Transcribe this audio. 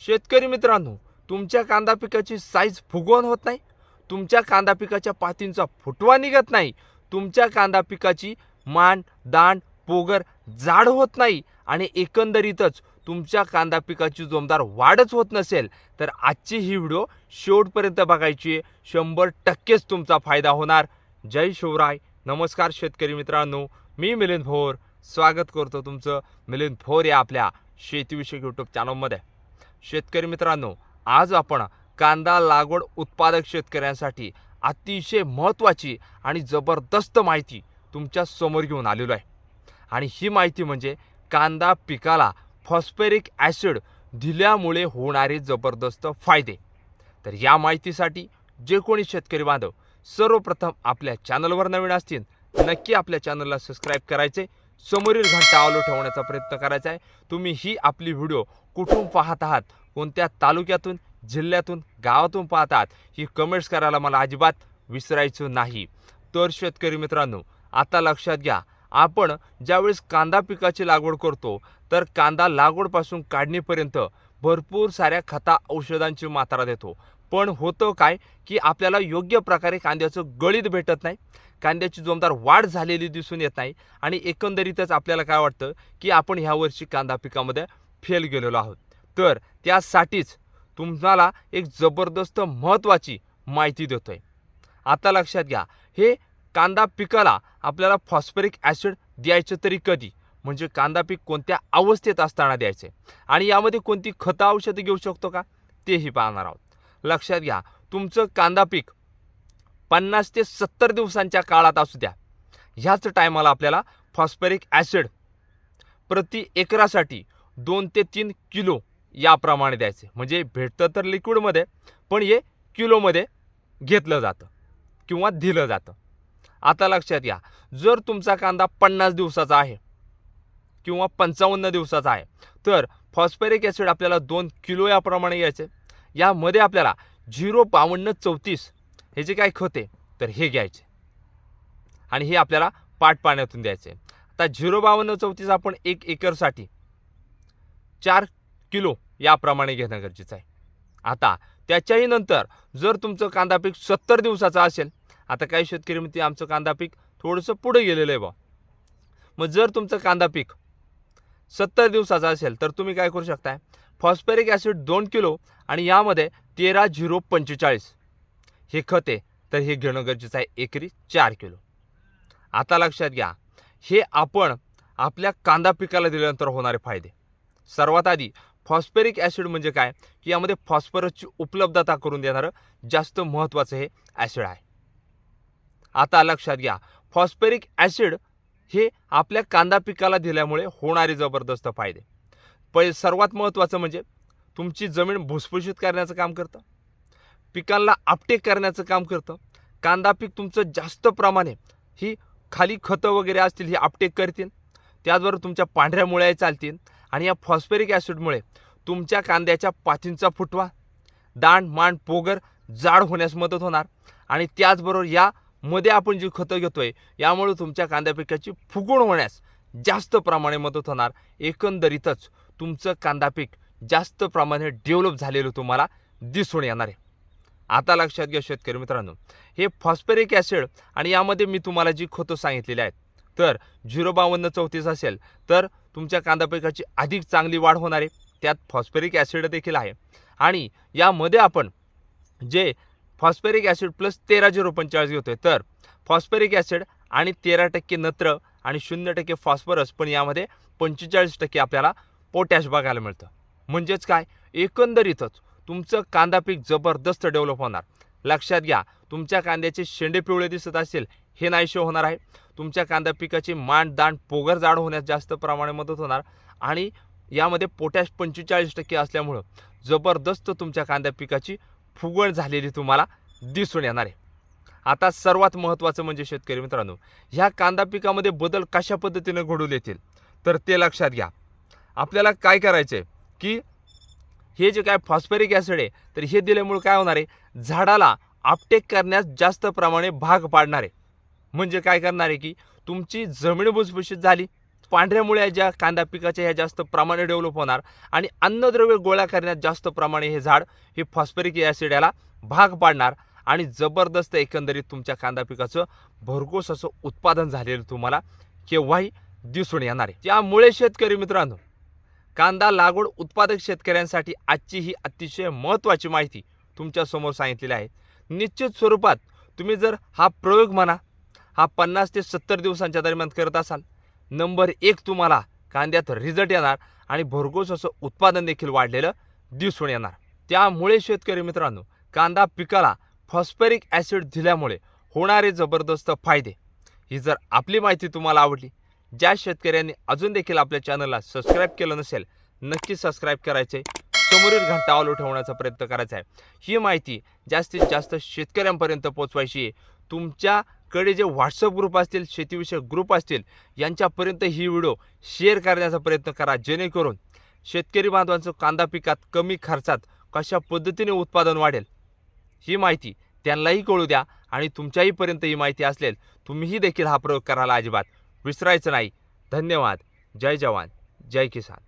शेतकरी मित्रांनो तुमच्या कांदा पिकाची साईज फुगवण होत नाही तुमच्या कांदा पिकाच्या पातींचा फुटवा निघत नाही तुमच्या कांदा पिकाची मान दांड पोगर जाड होत नाही आणि एकंदरीतच तुमच्या कांदा पिकाची जोमदार वाढच होत नसेल तर आजची ही व्हिडिओ शेवटपर्यंत बघायची आहे. शंभर टक्केच तुमचा फायदा होणार. जय शिवराय. नमस्कार शेतकरी मित्रांनो. मी मिलिंद भोर. स्वागत करतो तुमचं मिलिंद भोर या आपल्या शेतीविषयक यूट्यूब चॅनलमध्ये शेतकरी मित्रांनो आज आपण कांदा लागवड उत्पादक शेतकऱ्यांसाठी अतिशय महत्त्वाची आणि जबरदस्त माहिती तुमच्यासमोर घेऊन आलेलो आहे. आणि ही माहिती म्हणजे कांदा पिकाला फॉस्फेरिक ॲसिड दिल्यामुळे होणारे जबरदस्त फायदे. तर या माहितीसाठी जे कोणी शेतकरी बांधव सर्वप्रथम आपल्या चॅनलवर नवीन असतील नक्की आपल्या चॅनलला सबस्क्राईब करायचे समोरील घंटा आलो ठेवण्याचा प्रयत्न करायचा आहे. तुम्ही ही आपली व्हिडिओ कुठून पाहत आहात? कोणत्या तालुक्यातून जिल्ह्यातून गावातून पाहत आहात ही कमेंट्स करायला मला अजिबात विसरायचं नाही. तर शेतकरी मित्रांनो आता लक्षात घ्या. आपण ज्यावेळेस कांदा पिकाची लागवड करतो तर कांदा लागवडपासून काढणीपर्यंत भरपूर साऱ्या खता औषधांची मात्रा देतो. पण होतं काय की आपल्याला योग्य प्रकारे कांद्याचं गळीत भेटत नाही. कांद्याची जोमदार वाढ झालेली दिसून येत नाही आणि एकंदरीतच आपल्याला काय वाटतं की आपण ह्यावर्षी कांदा पिकामध्ये फेल गेलेलो आहोत. तर त्यासाठीच तुम्हाला एक जबरदस्त महत्त्वाची माहिती देतो आहे आता लक्षात घ्या हे कांदा पिकाला आपल्याला फॉस्फरिक ॲसिड द्यायचं तरी कधी? म्हणजे कांदा पीक कोणत्या अवस्थेत असताना द्यायचे आणि यामध्ये कोणती खतं औषधं घेऊ शकतो का? तेही पाहणार आहोत. लक्षात घ्या तुमचं कांदा पीक पन्नास ते सत्तर दिवसांच्या काळात असू द्या. ह्याच टायमाला आपल्याला फॉस्फरिक ॲसिड प्रति एकरासाठी दोन ते तीन किलो याप्रमाणे द्यायचे. म्हणजे भेटतं तर लिक्विडमध्ये पण हे किलोमध्ये घेतलं जातं किंवा दिलं जातं. आता लक्षात घ्या जर तुमचा कांदा पन्नास दिवसाचा आहे किंवा पंचावन्न दिवसाचा आहे तर फॉस्फरिक ॲसिड आपल्याला दोन किलो याप्रमाणे घ्यायचे. यामध्ये आपल्याला झिरो बावन्न चौतीस हे जे काय खत तर हे घ्यायचे. आणि हे आपल्याला पाट पाण्यातून द्यायचे. आता झिरो बावन्न चौतीस आपण एक एकरसाठी चार किलो याप्रमाणे घेणं गरजेचं आहे. आता त्याच्याही नंतर जर तुमचं कांदा पीक सत्तर दिवसाचं असेल आता काही शेतकरी म्हणते आमचं कांदा पीक थोडंसं पुढे गेलेलं आहे बा. मग जर तुमचं कांदा पीक सत्तर दिवसाचं असेल तर तुम्ही काय करू शकताय? फॉस्फेरिक ॲसिड दोन किलो आणि यामध्ये तेरा झिरो पंचेचाळीस. हे खत आहे तर हे घेणं गरजेचं आहे एकरी चार किलो. आता लक्षात घ्या हे आपण आपल्या कांदा पिकाला दिल्यानंतर होणारे फायदे. सर्वात आधी फॉस्फेरिक ॲसिड म्हणजे काय? की यामध्ये फॉस्फरसची उपलब्धता करून देणारं जास्त महत्त्वाचं हे ॲसिड आहे. आता लक्षात घ्या फॉस्फेरिक ॲसिड हे आपल्या कांदा पिकाला दिल्यामुळे होणारे जबरदस्त फायदे. पै सर्वात महत्त्वाचं म्हणजे तुमची जमीन भुसभुशीत करण्याचं काम करतं. पिकांना आपटेक करण्याचं काम करतं. कांदा पीक तुमचं जास्त प्रमाणे ही खाली खतं वगैरे असतील ही आपटेक करतील. त्याचबरोबर तुमच्या पांढऱ्या मुळ्या चालतील आणि या फॉस्फेरिक ॲसिडमुळे तुमच्या कांद्याच्या पातींचा फुटवा दांड मांड पोगर जाड होण्यास मदत होणार. आणि त्याचबरोबर यामध्ये आपण जी खतं घेतो आहे यामुळे तुमच्या कांद्या पिकाची फुगवण होण्यास जास्त प्रमाणे मदत होणार. एकंदरीतच तुमचं कांदा पीक जास्त प्रमाणे डेव्हलप झालेलं तुम्हाला दिसून येणार आहे. आता लक्षात घ्या शेतकरी मित्रांनो हे फॉस्फेरिक ॲसिड आणि यामध्ये मी तुम्हाला जी खतं सांगितलेली आहेत तर झिरो बावन्न चौतीस असेल तर तुमच्या कांदा पिकाची अधिक चांगली वाढ होणार आहे. त्यात फॉस्फेरिक ॲसिड देखील आहे. आणि यामध्ये आपण जे फॉस्फेरिक ॲसिड प्लस तेरा झिरो पंचेचाळीस आहे तर फॉस्फेरिक ॲसिड आणि तेरा टक्के नत्र आणि शून्य टक्के फॉस्फरस पण यामध्ये पंचेचाळीस टक्के आपल्याला पोटॅश बघायला मिळतं. म्हणजेच काय? एकंदरीतच तुमचं कांदा पीक जबरदस्त डेव्हलप होणार. लक्षात घ्या तुमच्या कांद्याचे शेंडे पिवळे दिसत असेल हे नाहीशे होणार आहे. तुमच्या कांदा पिकाची मांड दांड पोगर जाड होण्यास जास्त प्रमाणे मदत होणार आणि यामध्ये पोटॅश पंचेचाळीस टक्के असल्यामुळं जबरदस्त तुमच्या कांदा पिकाची फुगवण झालेली तुम्हाला दिसून येणार आहे. आता सर्वात महत्त्वाचं म्हणजे शेतकरी मित्रांनो ह्या कांदा पिकामध्ये बदल कशा पद्धतीने घडून येतील? तर ते लक्षात घ्या. आपल्याला काय करायचं आहे की हे जे काय फॉस्फेरिक ॲसिड आहे तर हे दिल्यामुळे काय होणार आहे? झाडाला आपटेक करण्यास जास्त प्रमाणे भाग पाडणार आहे. म्हणजे काय करणार आहे की तुमची जमीन भुसभुशीत झाली पांढऱ्यामुळे ज्या कांदा पिकाच्या ह्या जास्त प्रमाणे डेव्हलप होणार आणि अन्नद्रव्य गोळा करण्यात जास्त प्रमाणे हे झाड हे फॉस्फेरिक ॲसिड याला भाग पाडणार आणि जबरदस्त एकंदरीत तुमच्या कांदा पिकाचं भरघोस असं उत्पादन झालेलं तुम्हाला केव्हाही दिसून येणार आहे. त्यामुळे शेतकरी मित्रांनो कांदा लागवड उत्पादक शेतकऱ्यांसाठी आजची ही अतिशय महत्त्वाची माहिती तुमच्यासमोर सांगितलेली आहे. निश्चित स्वरूपात तुम्ही जर हा प्रयोग म्हणा हा पन्नास ते सत्तर दिवसांच्या दरम्यान करत असाल नंबर एक तुम्हाला कांद्यात रिझल्ट येणार आणि भरघोस असं उत्पादन देखील वाढलेलं दिसून येणार. त्यामुळे शेतकरी मित्रांनो कांदा पिकाला फॉस्फरिक ॲसिड दिल्यामुळे होणारे जबरदस्त फायदे ही जर आपली माहिती तुम्हाला आवडली ज्या शेतकऱ्यांनी अजून देखील आपल्या चॅनलला सबस्क्राईब केलं नसेल नक्की सबस्क्राईब करायचे समोरील घंटा ऑल ठेवण्याचा प्रयत्न करायचा आहे. ही माहिती जास्तीत जास्त शेतकऱ्यांपर्यंत पोचवायची आहे. तुमच्याकडे जे व्हॉट्सअप ग्रुप असतील शेतीविषयक ग्रुप असतील यांच्यापर्यंत ही व्हिडिओ शेअर करण्याचा प्रयत्न करा. जेणेकरून शेतकरी बांधवांचं कांदा पिकात कमी खर्चात कशा पद्धतीने उत्पादन वाढेल ही माहिती त्यांनाही कळू द्या आणि तुमच्याहीपर्यंत ही माहिती असलेल तुम्हीही देखील हा प्रयोग करायला अजिबात विसरायचं नाही. धन्यवाद. जय जवान. जय किसान.